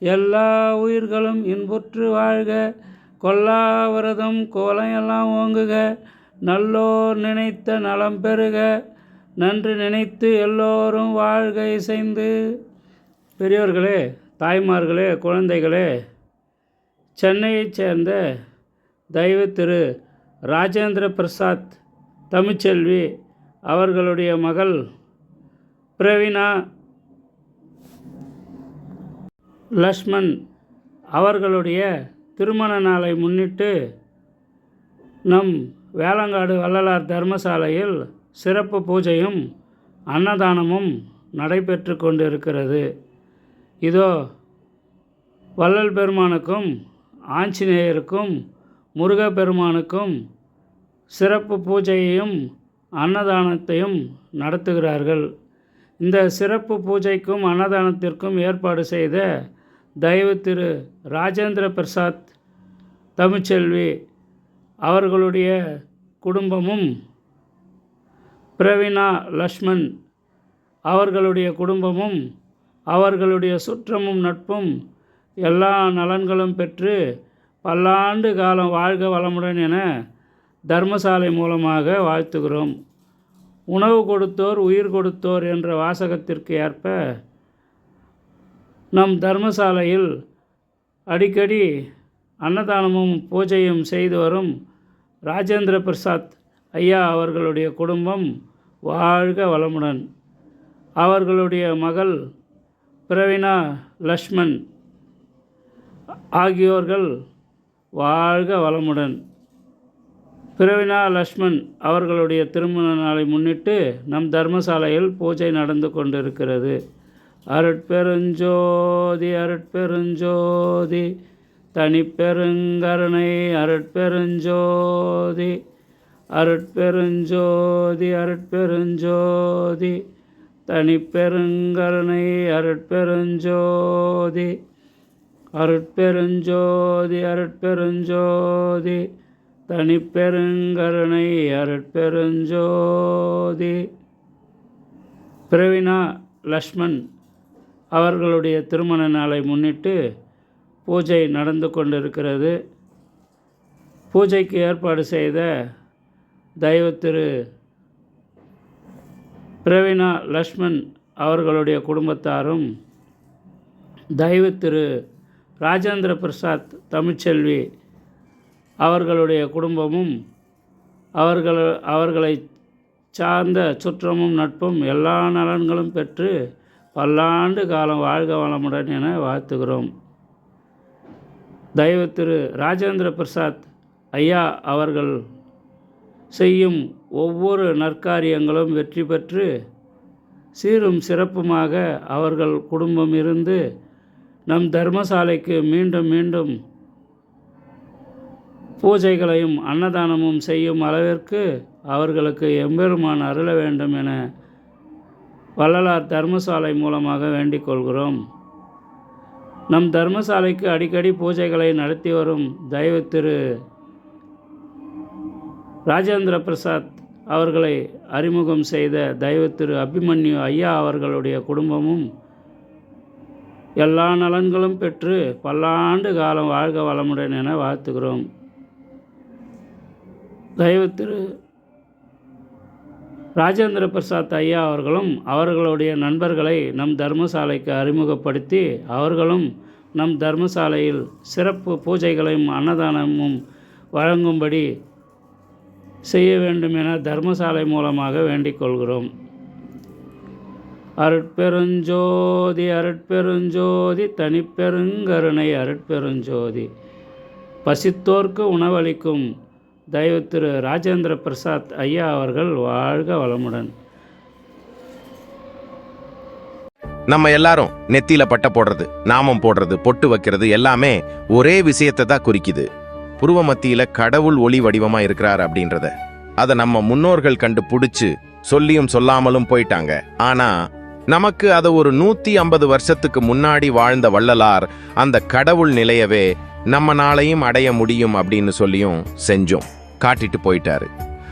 எல்லா உயிர்களும் இன்புற்று வாழ்க. கொல்லாவிரதம் கோலையெல்லாம் ஓங்குக. நல்லோர் நினைத்த நலம் பெறுக. நன்று நினைத்து எல்லோரும் வாழ்க இசைந்து. பெரியோர்களே தாய்மார்களே குழந்தைகளே சென்னையைச் சேர்ந்த தெய்வ திரு ராஜேந்திர பிரசாத் தமிழ்ச்செல்வி அவர்களுடைய மகள் பிரவீனா லக்ஷ்மண் அவர்களுடைய திருமண நாளை முன்னிட்டு நம் வேளங்காடு வள்ளலார் தர்மசாலையில் சிறப்பு பூஜையும் அன்னதானமும் நடைபெற்று கொண்டிருக்கிறது. இதோ வள்ளல் பெருமானுக்கும் ஆஞ்சநேயருக்கும் முருகப்பெருமானுக்கும் சிறப்பு பூஜையையும் அன்னதானத்தையும் நடத்துகிறார்கள். இந்த சிறப்பு பூஜைக்கும் அன்னதானத்திற்கும் ஏற்பாடு செய்த தயவு திரு ராஜேந்திர பிரசாத் தமிழ்ச்செல்வி அவர்களுடைய குடும்பமும் பிரவீனா லக்ஷ்மண் அவர்களுடைய குடும்பமும் அவர்களுடைய சுற்றமும் நட்பும் எல்லா நலன்களும் பெற்று பல்லாண்டு காலம் வாழ்க வளமுடன் என தர்மசாலை மூலமாக வாழ்த்துகிறோம். உணவு கொடுத்தோர் உயிர் கொடுத்தோர் என்ற வாசகத்திற்கு ஏற்ப நம் தர்மசாலையில் அடிக்கடி அன்னதானமும் பூஜையும் செய்து வரும் ராஜேந்திர பிரசாத் ஐயா அவர்களுடைய குடும்பம் வாழ்க வளமுடன். அவர்களுடைய மகள் பிரவீனா லக்ஷ்மண் ஆகியோர்கள் வாழ்க வளமுடன். பிரவீனா லக்ஷ்மண் அவர்களுடைய திருமண நாளை முன்னிட்டு நம் தர்மசாலையில் பூஜை நடந்து கொண்டிருக்கிறது. அருட்பெருஞ்சோதி அருட்பெருஞ்சோதி. தனிப்பெருங்கருணை அருட்பெருஞ்சோதி. அருட்பெருஞ்சோதி அருட்பெருஞ்சோதி. தனிப்பெருங்கருணை அருட்பெருஞ்சோதி. அருட்பெருஞ்சோதி அருட்பெருஞ்சோதி. தனிப்பெருங்கருணை அருட்பெருஞ்சோதி. பிரவினா லக்ஷ்மண் அவர்களுடைய திருமண நாளை முன்னிட்டு பூஜை நடந்து கொண்டிருக்கிறது. பூஜைக்கு ஏற்பாடு செய்த தெய்வ திரு பிரவீனா லக்ஷ்மண் அவர்களுடைய குடும்பத்தாரும் தெய்வ திரு ராஜேந்திர பிரசாத் தமிழ்ச்செல்வி அவர்களுடைய குடும்பமும் அவர்கள் அவர்களை சார்ந்த சுற்றமும் நட்பும் எல்லா நலன்களும் பெற்று பல்லாண்டு காலம் வாழ்க வளமுடன் என வாழ்த்துகிறோம். தெய்வ திரு ராஜேந்திர பிரசாத் ஐயா அவர்கள் செய்யும் ஒவ்வொரு நற்காரியங்களும் வெற்றி பெற்று சீரும் சிறப்புமாக அவர்கள் குடும்பம் இருந்து நம் தர்மசாலைக்கு மீண்டும் மீண்டும் பூஜைகளையும் அன்னதானமும் செய்யும் அளவிற்கு அவர்களுக்கு எம்பெருமான் அருள வேண்டும் என வள்ளலார் தர்மசாலை மூலமாக வேண்டிக் கொள்கிறோம். நம் தர்மசாலைக்கு அடிக்கடி பூஜைகளை நடத்தி வரும் தெய்வ திரு. ராஜேந்திர பிரசாத் அவர்களை அறிமுகம் செய்த தெய்வ திரு. அபிமன்யு ஐயா அவர்களுடைய குடும்பமும் எல்லா நலன்களும் பெற்று பல்லாண்டு காலம் வாழ்க வளமுடன் என வாழ்த்துகிறோம். தெய்வ திரு. ராஜேந்திர பிரசாத் ஐயா அவர்களும் அவர்களுடைய நண்பர்களை நம் தர்மசாலைக்கு அறிமுகப்படுத்தி அவர்களும் நம் தர்மசாலையில் சிறப்பு பூஜைகளையும் அன்னதானமும் வழங்கும்படி செய்ய வேண்டும் என தர்மசாலை மூலமாக வேண்டிக் கொள்கிறோம். அருட்பெருஞ்சோதி அருட்பெருஞ்சோதி தனிப்பெருங்கருணை அருட்பெருஞ்சோதி. பசித்தோர்க்கு உணவளிக்கும் தெய்வ திரு ராஜேந்திர பிரசாத் ஐயா அவர்கள் வாழ்க வளமுடன். நம்ம எல்லாரும் நெத்தியில பட்டை போடுறது நாமம் போடுறது பொட்டு வைக்கிறது எல்லாமே ஒரே விஷயத்தை தான் குறிக்குது. புருவ மத்தியில கடவுள் ஒளி வடிவமா இருக்கிறார் அப்படின்றத. அதை நம்ம முன்னோர்கள் கண்டு பிடிச்சு சொல்லியும் சொல்லாமலும் போயிட்டாங்க. ஆனா நமக்கு அதை ஒரு நூத்தி ஐம்பது வருஷத்துக்கு முன்னாடி வாழ்ந்த வள்ளலார் அந்த கடவுள் நிலையவே நம்ம நாளையும் அடைய முடியும் அப்படின்னு சொல்லியும் செஞ்சோம். காட்டிட்டு போயிட்டாரு.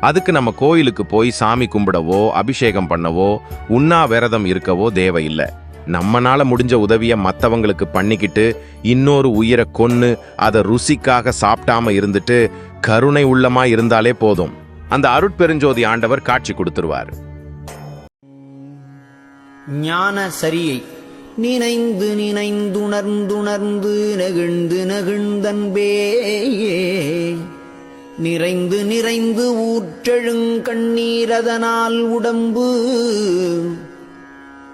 அதுக்கு நம்ம கோயிலுக்கு போய் சாமி கும்பிடவோ அபிஷேகம் பண்ணவோ உண்ணா விரதம் இருக்கவோ தேவையில்லை. நம்மனால முடிஞ்ச உதவியை மற்றவங்களுக்கு பண்ணிக்கிட்டு இன்னொரு உயிரை கொன்று அதை ருசிக்காக சாப்பிடாம இருந்துட்டு கருணை உள்ளமா இருந்தாலே போதும். அந்த அருட்பெருஞ்சோதி ஆண்டவர் காட்சி கொடுத்துருவார். ஞான சரியை நினைந்து நினைந்துணர்ந்துணர்ந்து நெகிழ்ந்து நெகிழ்ந்தன்பே நிறைந்து நிறைந்து ஊற்றெழுங்கண்ணீரதனால் உடம்பு.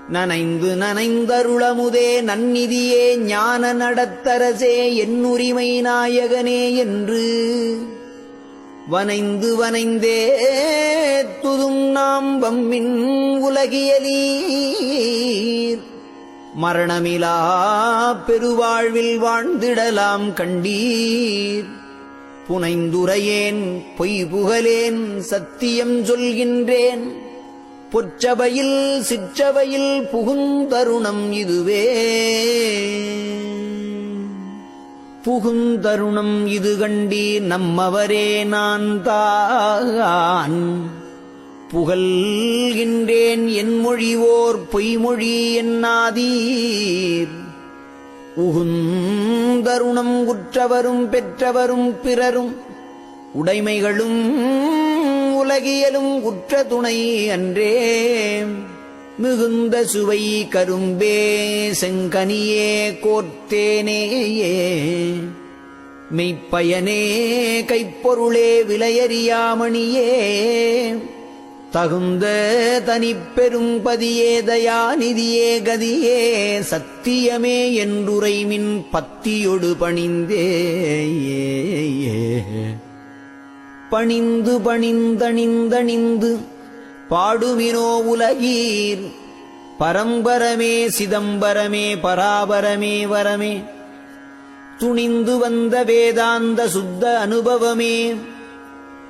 நனைந்து நனைந்தருளமுதே நன்னிதியே ஞான நடத்தரசே என்னுரிமை நாயகனே என்று. வனைந்து வனைந்தே துதும் நாம் வம்மின் உலகியலீர் மரணமிலா பெருவாழ்வில் வாழ்ந்திடலாம் கண்டீர். புனைந்துரையேன் பொய் புகழேன் சத்தியம் சொல்கின்றேன். பொற்றவையில் சிற்றவையில் புகுந்தருணம் இதுவே. புகுந்தருணம் இது கண்டி நம்மவரே நான் தான் புகழ்கின்றேன் என் மொழிவோர் பொய்மொழி என்னாதீர். உகுந்தருணம் உற்றவரும் பெற்றவரும் பிறரும் உடைமைகளும் உலகியலும் உற்ற துணை அன்றே. மிகுந்த சுவை கரும்பே செங்கனியே கோர்த்தேனேயே. மெய்ப்பயனே கைப்பொருளே விலையறியாமணியே. தகுந்த தனிப்பெரும் தயாநிதியே கதியே சத்தியமே என்றுரைமின் பத்தியொடு பணிந்தே பணிந்து பணிந்தணிந்தணிந்து பாடுமினோ உலகீர் பரம்பரமே சிதம்பரமே பராபரமே வரமே. துணிந்து வந்த வேதாந்த சுத்த அனுபவமே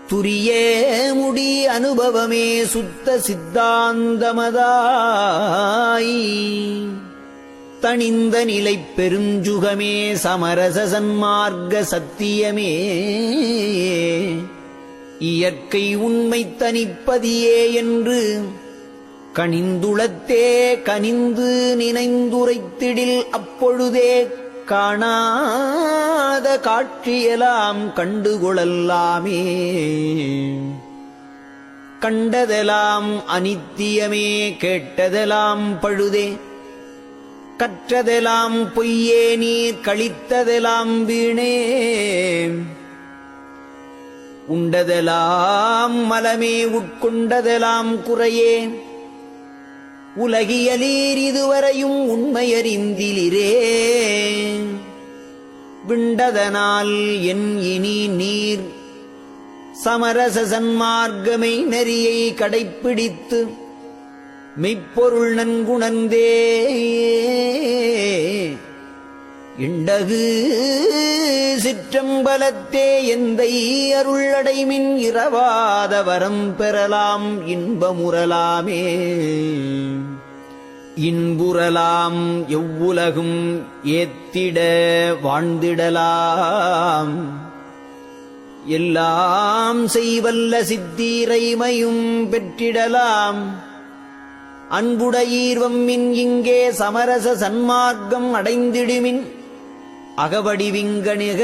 துரியே முடி அனுபவமே சுத்த சித்தாந்தமதாய். தனிந்த நிலை பெருஞ்சுகமே சமரச சன்மார்க்க சத்தியமே. இயற்கை உண்மை தனிப்பதியே என்று கனிந்துளத்தே கனிந்து நினைந்துரைத்திடில் அப்பொழுதே காணாத காட்சியெல்லாம் கண்டுகொள்ளலாமே. கண்டதெல்லாம் அனித்தியமே கேட்டதெல்லாம் பழுதே. கற்றதெல்லாம் பொய்யே நீர் கழித்ததெல்லாம் வீணே. உண்டதெல்லாம் மலமே உட்கொண்டதெல்லாம் குறையே. உலகியலீர் இதுவரையும் உண்மையறிந்திலிரே. விண்டதனால் என் இனி நீர் சமரச சன்மார்க்கமை நெறியை கடைப்பிடித்து மெய்ப்பொருள் நன்குணர்ந்தே. இண்டகு சிற்றம்பலத்தே எந்தை அருளடைமின் இரவாத வரம் பெறலாம் இன்பமுறலாமே. இன்புறலாம் எவ்வுலகும் ஏத்திட வாழ்ந்திடலாம். எல்லாம் செய்வல்ல சித்தீரைமையும் பெற்றிடலாம். அன்புடையீர்வம் மின் இங்கே சமரச சன்மார்க்கம் அடைந்திடுமின் அகவடிவிங்கணிக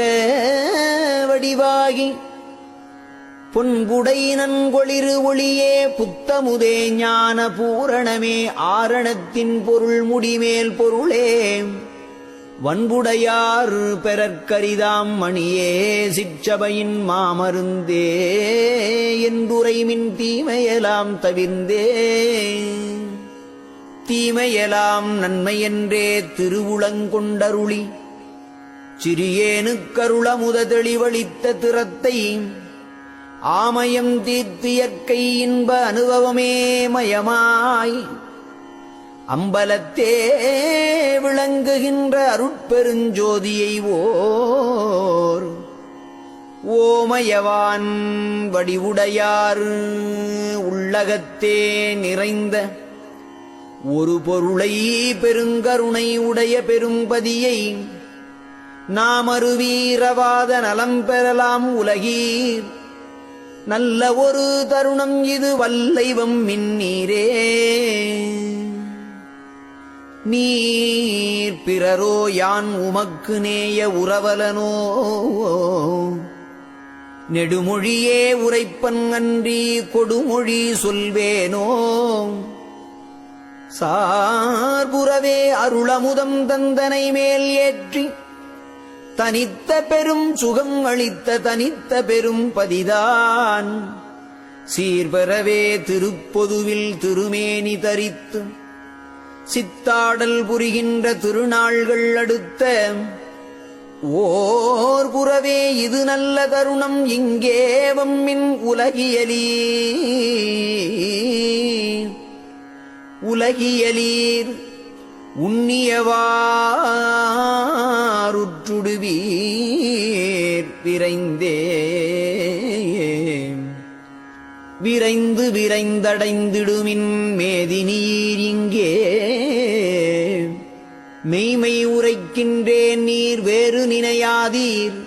வடிவாகி. பொன்புடை நன்கொளிரு ஒளியே புத்தமுதே ஞான பூரணமே ஆரணத்தின் பொருள் முடிமேல் பொருளே. வன்புடையார் பெறற்கரிதாம் மணியே சிற்றபையின் மாமருந்தே என்றுரைமின் தீமையெல்லாம் தவிர்ந்தே. தீமையெல்லாம் நன்மையென்றே திருவுளங்கொண்டருளி. சிறியேனுக்கருளமுத தெளிவழித்த திறத்தை ஆமயம் தீர்த்தியற்கை இன்ப அனுபவமே மயமாய் அம்பலத்தே விளங்குகின்ற அருட்பெருஞ்சோதியை ஓர் ஓமயவான் வடிவுடையார் உள்ளகத்தே நிறைந்த ஒரு பொருளை பெருங்கருணை உடைய பெரும்பதியை நாமரு வீரவாத நலம் பெறலாம் உலகீர். நல்ல ஒரு தருணம் இது வல்லைவம் மின்னீரே. நீர் பிறரோ யான் உமக்கு நேய உறவலனோ. நெடுமொழியே உரைப்பன் அன்றி கொடுமொழி சொல்வேனோ. சார்புறவே அருளமுதம் தந்தனை மேல் ஏற்றி தனித்த பெரும் சுகம் அளித்த தனித்த பெரும் பதிதான். சீர்பெறவே திருப்பொதுவில் திருமேனி தரித்து சித்தாடல் புரிகின்ற திருநாள்கள் அடுத்த ஓர் புறவே இது நல்ல தருணம் இங்கே வம்மின் உலகியலீ. உலகியலீர் உன்னியவாருற்றுடுவீர் விரைந்தே. விரைந்து விரைந்தடைந்திடுமின் மேதினீர் இங்கே. மெய்மை உரைக்கின்றேன் நீர் வேறு நினையாதீர்.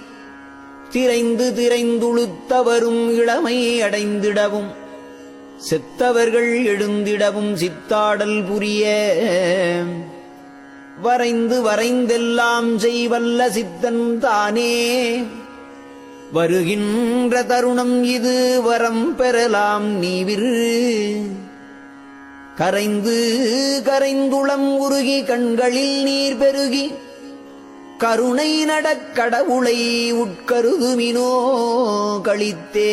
திரைந்து திரைந்துழுத்தவரும் இளமை அடைந்திடவும். செத்தவர்கள் எழுந்திடவும் சித்தாடல் புரிய. வரைந்து வரைந்தெல்லாம் செய்வல்ல சித்தன் தானே. வருகின்ற தருணம் இது வரம் பெறலாம் நீவிரு. கரைந்து கரைந்துளம் உருகி கண்களில் நீர் பெருகி கருணை நடக்கடவுளை உட்கருதுமினோ கழித்தே